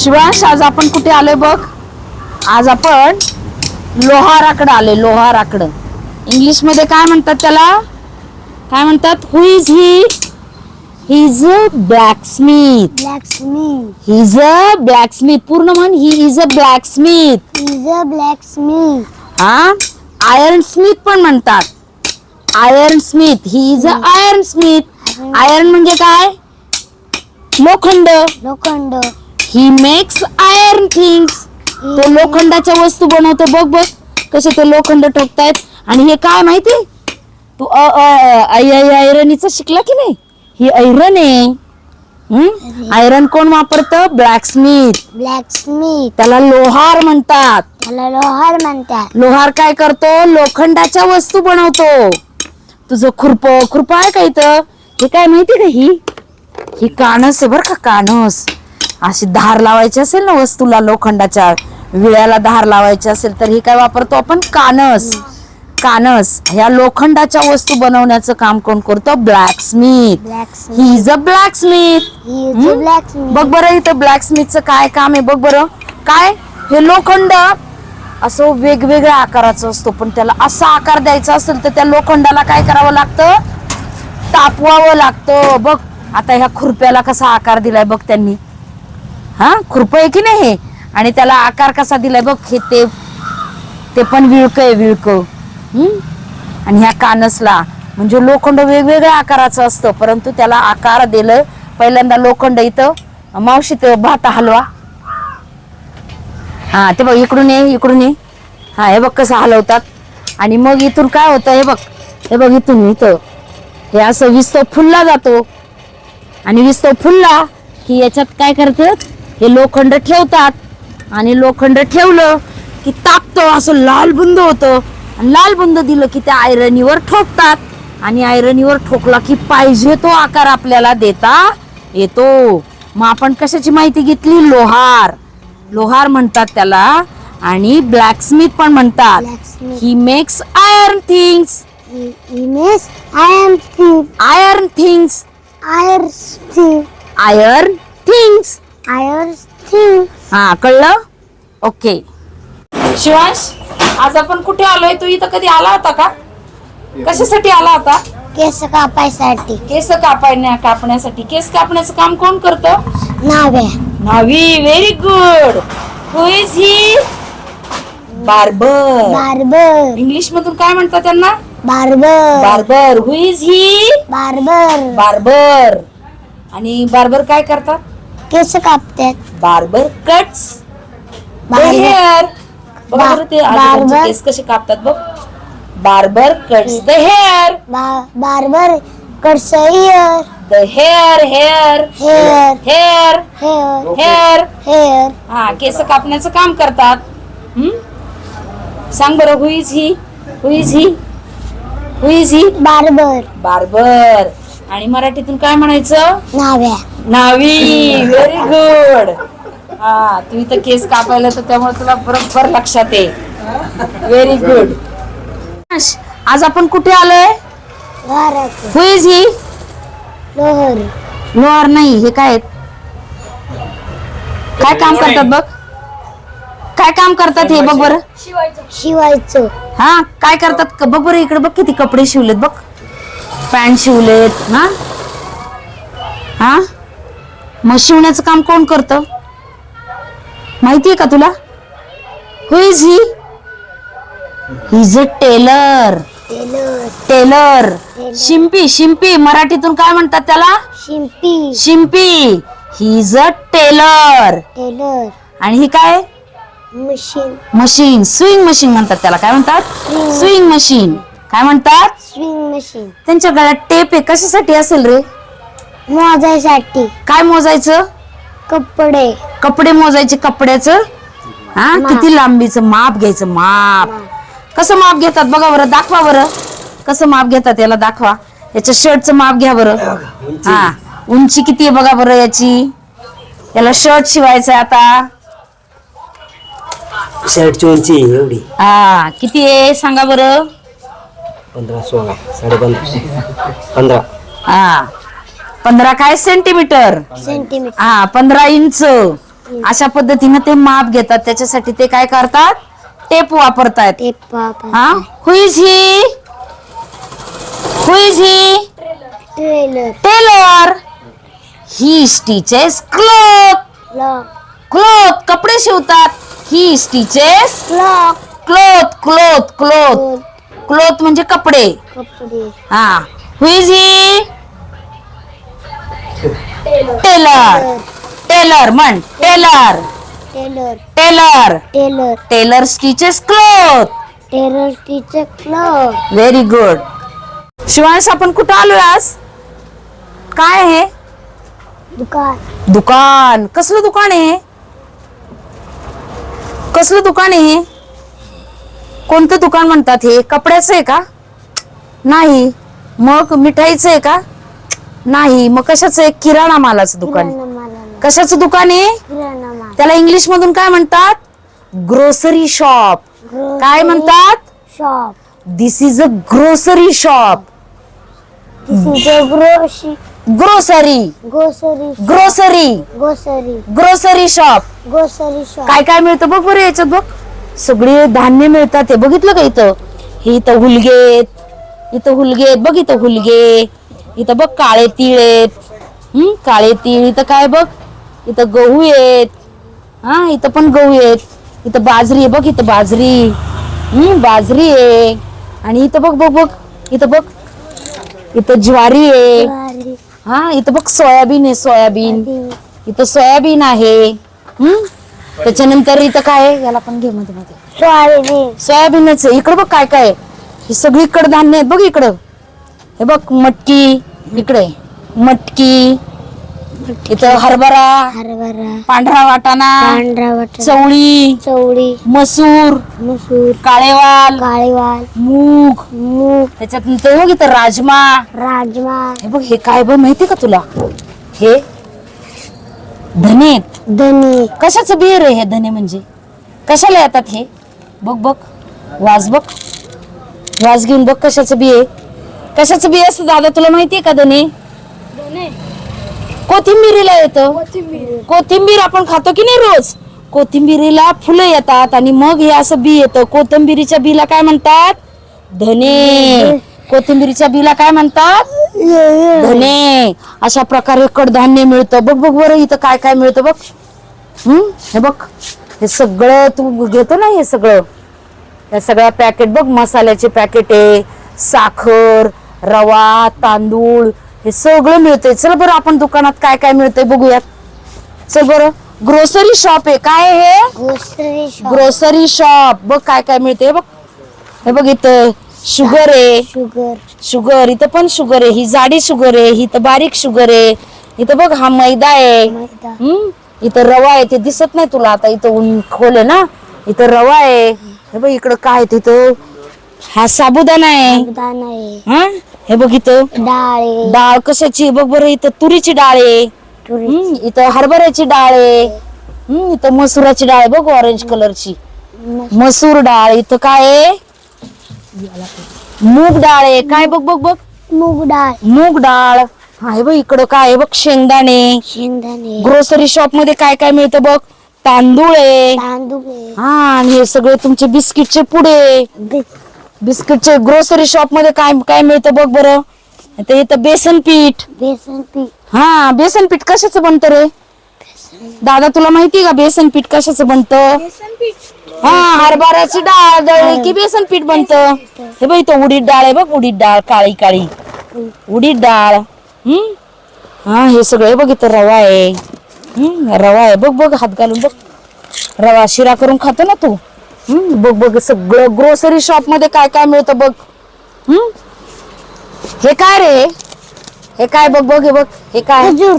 अं, शिवांश आज आपण कुठे आलोय बघ? आज आपण लोहाराकडे आलोय लोहाराकडं. इंग्लिशमध्ये काय म्हणतात त्याला? काय म्हणतात? Who is he he is a blacksmith blacksmith. He is a blacksmith पूर्ण म्हण he is a blacksmith is a blacksmith. हा? आयर्न स्मिथ पण म्हणतात. Iron smith he is a iron smith iron म्हणजे काय? लोखंड. लोखंड. ही मेक्स आयर्न थिंग्स तो लोखंडाच्या वस्तू बनवतो. बघ बघ कसे ते लोखंड ठोकतायत. आणि हे काय माहिती? तू आयरनीच शिकला की नाही? ही ऐरन आहे. आयरन कोण वापरतं? ब्लॅक स्मिथ blacksmith त्याला लोहार म्हणतात. त्याला लोहार म्हणतात. लोहार काय करतो? लोखंडाच्या वस्तू बनवतो. तुझं खुरप खुरप आहे का इथं? हे काय माहिती का ही? ही कानस आहे बर का कानस. अशी धार लावायची असेल ना वस्तूला लोखंडाच्या विळ्याला धार लावायची असेल तर ही काय वापरतो आपण? कानस. कानस. ह्या लोखंडाच्या वस्तू बनवण्याचं काम कोण करतो? Blacksmith he is a blacksmith बघ बरं इथं ब्लॅक स्मिथचं काय काम आहे? बघ बरं. काय? हे लोखंड असं वेगवेगळ्या आकाराचं असतो पण त्याला असा आकार द्यायचा असेल तर त्या लोखंडाला काय करावं लागतं? तापवावं लागतं. बघ आता ह्या खुरप्याला कसा आकार दिलाय बघ त्यांनी. हा? खुरप आहे की नाही हे? आणि त्याला आकार कसा दिलाय बघ हे ते ते पण विळक आहे विळक. आणि ह्या कानसला. म्हणजे लोखंड वेगवेगळ्या आकाराचं असतं परंतु त्याला आकार दिलं पहिल्यांदा लोखंड इथं. मावशीत भात हलवा. हा ते बघ इकडून ये इकडून ये. हा हे बघ कसं हलवतात. आणि मग इथून काय होतं हे बघ. हे बघ इथून इथं. हे असं विस्तव फुलला जातो. आणि विस्तव फुलला की याच्यात काय करतात? हे लोखंड ठेवतात. आणि लोखंड ठेवलं की तापतं असं लाल बुंद होतं. आणि लाल बुंद दिलं की त्या आयरनीवर ठोकतात. आणि आयरनीवर ठोकला की पाहिजे तो आकार आपल्याला देता येतो. मग आपण कशाची माहिती घेतली? लोहार. लोहार म्हणतात त्याला आणि ब्लॅक स्मिथ पण म्हणतात. He makes iron things iron things iron things iron steel हा कळलं? ओके शिवांश आज आपण कुठे आलोय? तू इथं कधी आला होता का? कशासाठी आला होता? केस कापायसाठी. केस कापायण्या कापण्यासाठी. केस कापण्याचं काम कोण करतं? नाव्या नावी very good who is he barber. Barber. English मधून काय म्हणतात त्यांना? Barber. Barber. Who is he barber. Barber. आणि बार्बर काय करतात? केस कापतात. Barber cuts. हेअर. बरोबर ते आजोबांचे barber- केस कसे कापतात बघ. Barber cuts. The hair. Barber cuts year the hair hair. Hair. Hair. Hair. Hair. Hair. हा केस कापण्याचं काम करतात. हम्म? सांग बरं who is he who is he who is he barber. Barber. आणि मराठीतून काय म्हणायचं? नाव्या. नावी. व्हेरी गुड हा तू इथं केस कापायला तर त्यामुळे तुला बरोबर लक्षात आहे व्हेरी गुड आज आपण कुठे आलोय? हु इज ही लोहर. लोअर नाही हे काय आहेत? काय काम करतात बघ. काय काम करतात हे बघ बरं. शिवायचं. हा काय करतात? क- बघ बरं इकडे बघ किती कपडे शिवलेत बघ. पॅन्ट शिवलेत हा? हा? मग शिवण्याचं काम कोण करत? माहितीये का तुला? Who is he is a tailor tailor शिंपी शिंपी मराठीतून काय म्हणतात त्याला? शिंपी. शिंपी. He is a tailor tailor आणि ही काय? मशीन मशीन स्विंग मशीन म्हणतात त्याला. काय म्हणतात? स्विंग मशीन काय म्हणतात? स्विंग मशीन त्यांच्या गळ्यात टेप आहे. कशासाठी असेल रे? मोजायसाठी. काय मोजायचं? कपडे. कपडे मोजायचे कपड्याचं? हा. किती लांबीचं? माप घ्यायचं माप. कसं माप घेतात बघा बरं दाखवा बरं. कसं माप घेतात याला दाखवा. याच्या शर्टचं माप घ्या बरं. हा उंची किती आहे बघा बरं याची? याला शर्ट शिवायचंय आता. शर्टची उंची एवढी. हा किती आहे? सांगा बरं. पंधरा सोळा साडे पंधरा. पंधरा हा. पंधरा काय? सेंटीमीटर सेंटीमीटर हा पंधरा इंच. अशा पद्धतीनं ते माप घेतात. त्याच्यासाठी ते काय करतात? टेप वापरतायत ते पापा हा? Who is he who is he trailer tailor he stitches cloth clock cloth कपडे शिवतात. He stitches clock cloth cloth cloth cloth म्हणजे कपडे. कपडे. हा. Who is he tailor tailor म्हण. Tailor tailor tailor tailor tailor stitches cloth tailor teacher clock very good Shivansh आपण कुठं आलोय आज? काय आहे दुकान. दुकान. कसलं दुकान आहे कसलं दुकान आहे? कोणतं दुकान म्हणतात हे? कपड्याचं आहे का? नाही. मग मिठाईचं आहे का? नाही. मग कशाचं आहे? किराणा मालाचं दुकान आहे. मालाला. कशाचं दुकान आहे? त्याला इंग्लिश मधून काय म्हणतात? ग्रोसरी शॉप काय म्हणतात? Shop this is a grocery shop grocery grocery grocery grocery grocery grocery shop grocery shop काय काय मिळतं बघ बरं याच्यात बघ. सगळे धान्य मिळतात हे बघितलं का इथं? हे इथं हुलगेत इथं हुलगेत बघ इथं हुलगे. इथं बघ काळे तीळ आहेत. हम्म काळे तीळ इथं काय बघ? इथं गहू आहेत. हा इथं पण गहू आहेत. इथं बाजरी आहे बघ इथं बाजरी. हम्म बाजरी आहे. आणि इथं बघ बघ बघ. इथं बघ. इथं ज्वारी आहे. हा इथं बघ सोयाबीन आहे सोयाबीन. इथं सोयाबीन आहे. हम्म त्याच्यानंतर इथं काय आहे? याला पण घे मध्ये मध्ये. सोयाबीन सोयाबीनच आहे. इकडं बघ काय काय आहे. हे सगळी धान्य आहेत बघ इकडं. हे बघ मटकी इकडे. मटकी इथं हरभरा हरभरा. पांढरा वाटाणा पांढरा वाटाणा. चवळी चवळी. मसूर मसूर. काळेवाल काळेवाल. मूग. मूग. त्याच्यात बघ इथं राजमा. राजमा. हे बघ हे काय बघ माहिती का तुला? हे धनेत? धनी. कशाचं बियर आहे हे धने म्हणजे? कशाला येतात हे? बघ बघ. वाज बघ. वाज घेऊन बघ कशाचं बी आहे. कशाचं बी असतं दादा तुला माहितीये का धने? कोथिंबिरीला येतं. कोथिंबीर. आपण खातो की नाही रोज? कोथिंबिरीला फुलं येतात आणि मग हे असं बी येतं. कोथिंबिरीच्या बीला काय म्हणतात? धने. कोथिंबिरीच्या बीला काय म्हणतात? धने. अशा प्रकारे कडधान्य मिळतं. बघ बघ बरं इथं काय काय मिळतं बघ. हम्म हे बघ. हे सगळं तू घेतो ना हे सगळं? या सगळ्या पॅकेट बघ मसाल्याचे पॅकेट आहे. साखर रवा तांदूळ हे सगळं मिळतंय. चल बरं आपण दुकानात काय काय मिळतंय बघूयात. चल बरं. ग्रोसरी शॉप आहे. काय आहे हे? ग्रोसरी शॉप ग्रोसरी शॉप बघ काय काय मिळते हे बघ. हे बघ इथं. शुगर आहे. शुगर शुगर इथं पण शुगर आहे. ही जाडी शुगर आहे ही तर बारीक शुगर आहे. इथं बघ हा मैदा आहे. मैदा. हम्म? इथं रवा आहे ते दिसत नाही तुला आता इथं ऊन खोल आहे ना? इथं रवा आहे. हे बघ इकडं काय तिथं? हा साबुदाणा आहे. हा? हे बघ इथं. डाळ आहे. डाळ कशाची? आहे? बघ बरं इथं तुरीची डाळ आहे. तुरी हम्म, इथं हरभऱ्याची डाळ आहे. हम्म, इथं मसुराची डाळ आहे बघ ऑरेंज कलरची मसूर डाळ इथं काय आहे? मूग डाळ आहे. काय बघ बघ बघ. मूग डाळ. मूग डाळ. हा हे बघ इकडं काय आहे बघ शेंगदाणे. शेंगदाणे. ग्रोसरी शॉपमध्ये काय काय मिळतं बघ? तांदूळ आहे. तांदूळ आहे. हा आणि हे सगळे तुमचे बिस्किटचे पुडे बी- बिस्किटचे ग्रोसरी शॉपमध्ये काय काय मिळतं बघ बरं? ते इथं बेसन पीठ. बेसन पीठ. हा बेसन पीठ कशाचं बनतं रे? दादा तुला माहिती का बेसन पीठ कशाचं बनतं? हा हरभऱ्याची डाळ दळली की बेसन पीठ बनतं. हे. बघ इथं उडीद डाळ आहे बघ उडीद डाळ काळी काळी. उडीद डाळ. हम्म? हा हे सगळे बघ इथं रवा आहे. हम्म रवा आहे. बघ बघ हात घालून बघ. रवा शिरा करून खातो ना तू. हम्म बघ बघ सगळं ग्रोसरी शॉपमध्ये काय काय मिळतं बघ. हम्म? हे काय रे? हे काय बघ बघ हे बघ. हे काय? खजूर.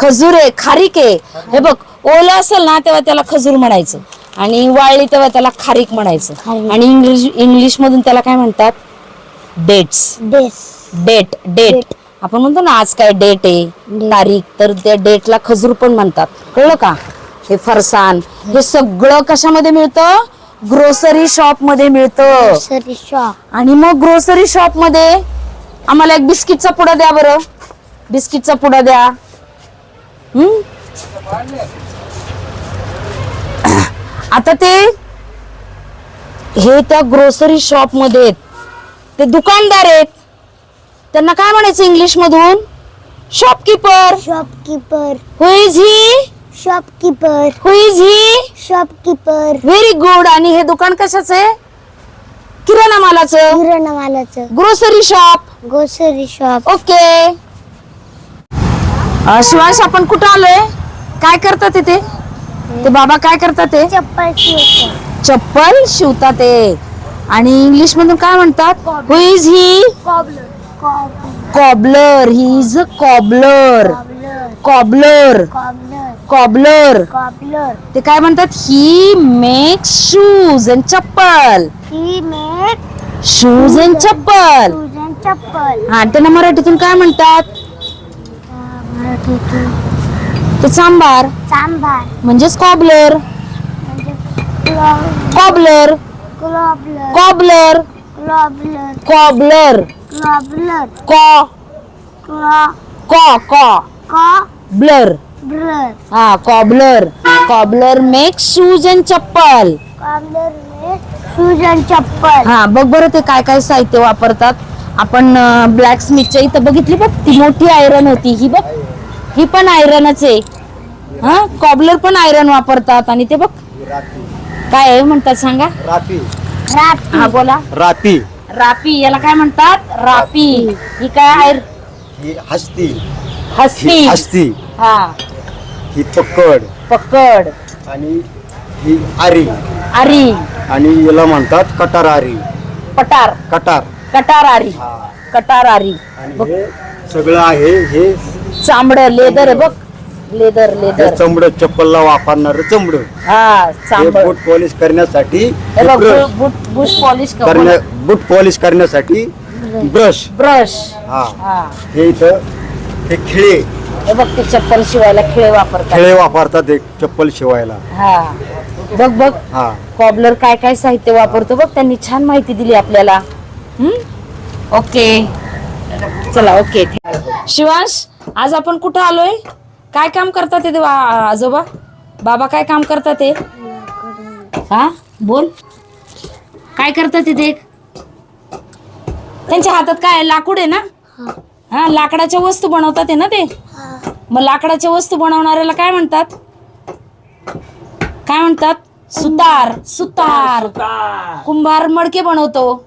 खजूर आहे खारीक. आहे हे बघ ओलं असेल ना तेव्हा त्याला खजूर म्हणायचं. आणि वाळली तेव्हा त्याला खारीक म्हणायचं. खारीक. आणि इंग्लिश इंग्लिश मधून त्याला काय म्हणतात? डेट्स. Dates date date. आपण म्हणतो ना आज काय डेट आहे? तारीख. तर त्या डेटला खजूर पण म्हणतात. कळलं का? हे फरसाण हे सगळं कशामध्ये मिळतं? ग्रोसरी शॉपमध्ये मिळतं. Grocery shop. आणि मग ग्रोसरी शॉपमध्ये आम्हाला एक बिस्किटचा पुडा द्या बरं. बिस्किटचा पुडा द्या. आता ते हे त्या ग्रोसरी शॉपमध्ये आहेत. ते दुकानदार आहेत. त्यांना काय म्हणायचं इंग्लिश मधून shopkeeper shopkeeper who is he shopkeeper who is he shopkeeper very good आणि हे दुकान कशाचं आहे? किराणा मालाचं किराणा मालाचं grocery shop grocery shop okay अं, शिवांश आपण कुठं आलोय? काय करतात ते ते बाबा काय करतात ते? चप्पल शिवतो चप्पल शिवतात ते. आणि इंग्लिश मधून काय म्हणतात? Who is he cobbler cobbler he is a cobbler cobbler cobbler cobbler cobbler cobbler ते काय म्हणतात? ही मेक्स शूज अँड चप्पल. ही मेक शूज अँड चप्पल. चप्पल. हा त्यांना मराठीतून काय म्हणतात? ते सांबार सांबार म्हणजेच कॉबलर. म्हणजे cobbler. Cobbler cobbler. Cobbler cobbler. Cobbler कॉ. क्लॉ कॉ कॉ. ब्लर. कॉबलर हा cobbler. Cobbler make shoes and chappal. Cobbler make shoes and chappal. हा बघ बरं ते काय काय साहित्य वापरतात. आपण ब्लॅक स्मिथच्या इथं बघितली बघ ती मोठी आयरन होती. ही बघ. ही पण आयरनच आहे. हा? कॉबलर पण आयरन वापरतात. आणि ते बघ. काय आहे? म्हणतात सांगा. रापी रात हा बोला. रापी रापी याला काय म्हणतात? रापी ही काय आहे? ही हस्ती. ही हस्ती. हस्ती हा. ही पकड. पकड. आणि ही आरी. आरी. आणि याला म्हणतात कटार आरी पटार कटार. कटार. आरी हा. कटार आरी आणि हे सगळं आहे हे चांबड लेदर आहे बघ. Leather leather. चमड चप्पलला वापरणार चमड. हा हे चांबड बूट पॉलिश करण्यासाठी हे बघ ब्रश बूट बुश पॉलिश करण्या बूट पॉलिश करण्यासाठी ब्रश ब्रश हा. हा. हे इथं हे खिळे. हे बघ ते चप्पल शिवायला खिळे वापरतात. खिळे वापरतात एक चप्पल शिवायला. हा. बघ बघ. हा. कॉबलर काय काय साहित्य वापरतो बघ त्यांनी छान माहिती दिली आपल्याला. हम्म? ओके चला ओके शिवांश आज आपण कुठं आलोय? काय काम करतात ते देवा आजोबा? बाबा काय काम करतात ते? हा? बोल. काय करतात ते देख? त्यांच्या हातात काय आहे? लाकूड आहे ना? हा. लाकडाच्या वस्तू बनवतात आहे ना ते? मग लाकडाच्या वस्तू बनवणाऱ्याला काय म्हणतात? काय म्हणतात? सुतार. सुतार. कुंभार मडके बनवतो.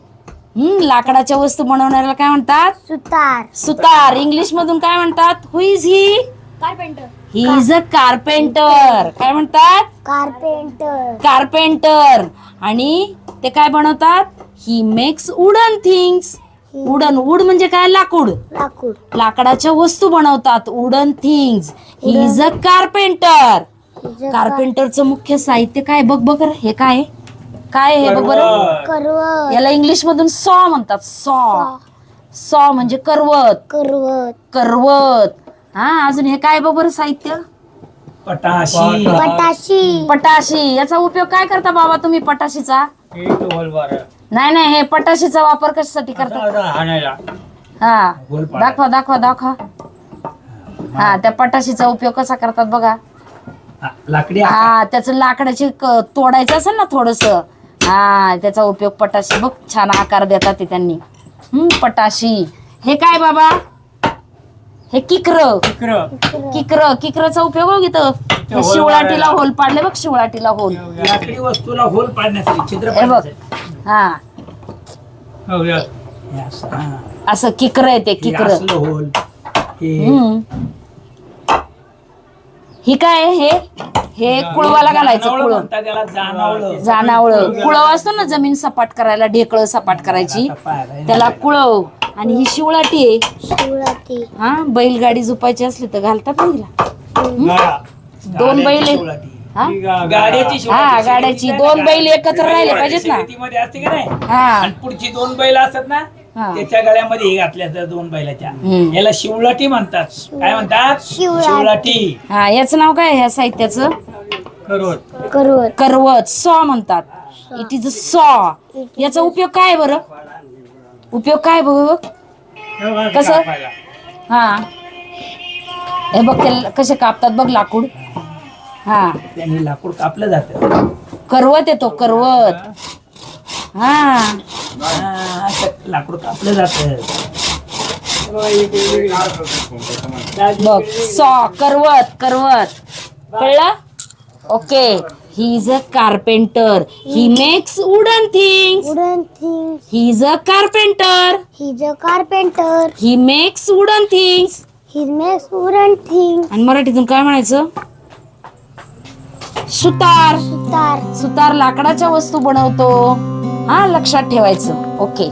हम्म लाकडाच्या वस्तू बनवणाऱ्याला काय म्हणतात? सुतार. सुतार. इंग्लिश मधून काय म्हणतात? Who is he carpenter he is a carpenter काय म्हणतात? कार्पेंटर कार्पेंटर आणि ते काय बनवतात? He makes wooden things wooden wood म्हणजे काय? लाकूड. लाकूड. लाकडाच्या वस्तू बनवतात. Wooden things he is a carpenter कार्पेंटरचं मुख्य साहित्य काय? बघ बघ हे काय? आहे? काय हे बघ बरं? करवत. याला इंग्लिश मधून सॉ म्हणतात. सॉ. सॉ. म्हणजे करवत. करवत. करवत. हा अजून हे काय बघ बरं साहित्य? पटाशी. पटाशी. पटाशी. याचा उपयोग काय करता बाबा तुम्ही पटाशीचा? नाही नाही हे पटाशीचा वापर कशासाठी करता? हाणायला. हा. दाखवा दाखवा दाखवा. हा त्या पटाशीचा उपयोग कसा करतात बघा. लाकडी हा त्याचं लाकडाचे तोडायचं असेल ना थोडस. हा त्याचा उपयोग पटाशी. बघ छान आकार देतात ते त्यांनी. हम्म पटाशी. हे काय बाबा? हे किकर. आकार किकर. किकरचा उपयोग हो इथं शिवळाटीला. होल पाडले. बघ शिवळाटीला होल. लाकडी वस्तूला होल पाडण्यासाठी छिद्र बघ. हा. हो, असं, किकर आहे ते किकर. होल. हे ही काय आहे? हे हे कुळवाला घालायचं कुळ त्याला जाणावळं. कुळव असतो ना जमीन सपाट करायला ढेकळ सपाट करायची त्याला कुळव आणि ही शिवळाटी आहे शिवराती हा बैलगाडी झुपायची असली तर घालतात ना हिला. दोन बैल आहे. हा? गाड्याची. हा, दोन बैल? एकत्र राहिले पाहिजेत ना. शर्यतीमध्ये असते का नाही हा आणि पुढची दोन बैल असतात ना. त्याच्या गळ्यामध्ये हे घातल्या जातात दोन बैलाच्या. याला शिवलाटी म्हणतात. काय म्हणतात? शिवलाटी. हा याचं नाव काय ह्या साहित्याचं? करवत. करवत. करवत. सॉ म्हणतात. It is a saw. याचा उपयोग काय बरं? उपयोग काय बघ? कसं? कापायला. हा. हे बघ ते कसे कापतात बघ लाकूड. हा. त्यांनी लाकूड कापलं जातं. करवत येतो करवत. हा. हा, असं लाकूड कापलं जातं. बघ सॉ करवत करवत. कळलं? Okay. He is a carpenter he makes wooden things wooden thing he is a carpenter his a carpenter he makes wooden things his makes wooden thing आणि मराठीतून काय म्हणायचं? सुतार. सुतार. सुतार लाकडाच्या वस्तू बनवतो. हा लक्षात ठेवायचं. ओके.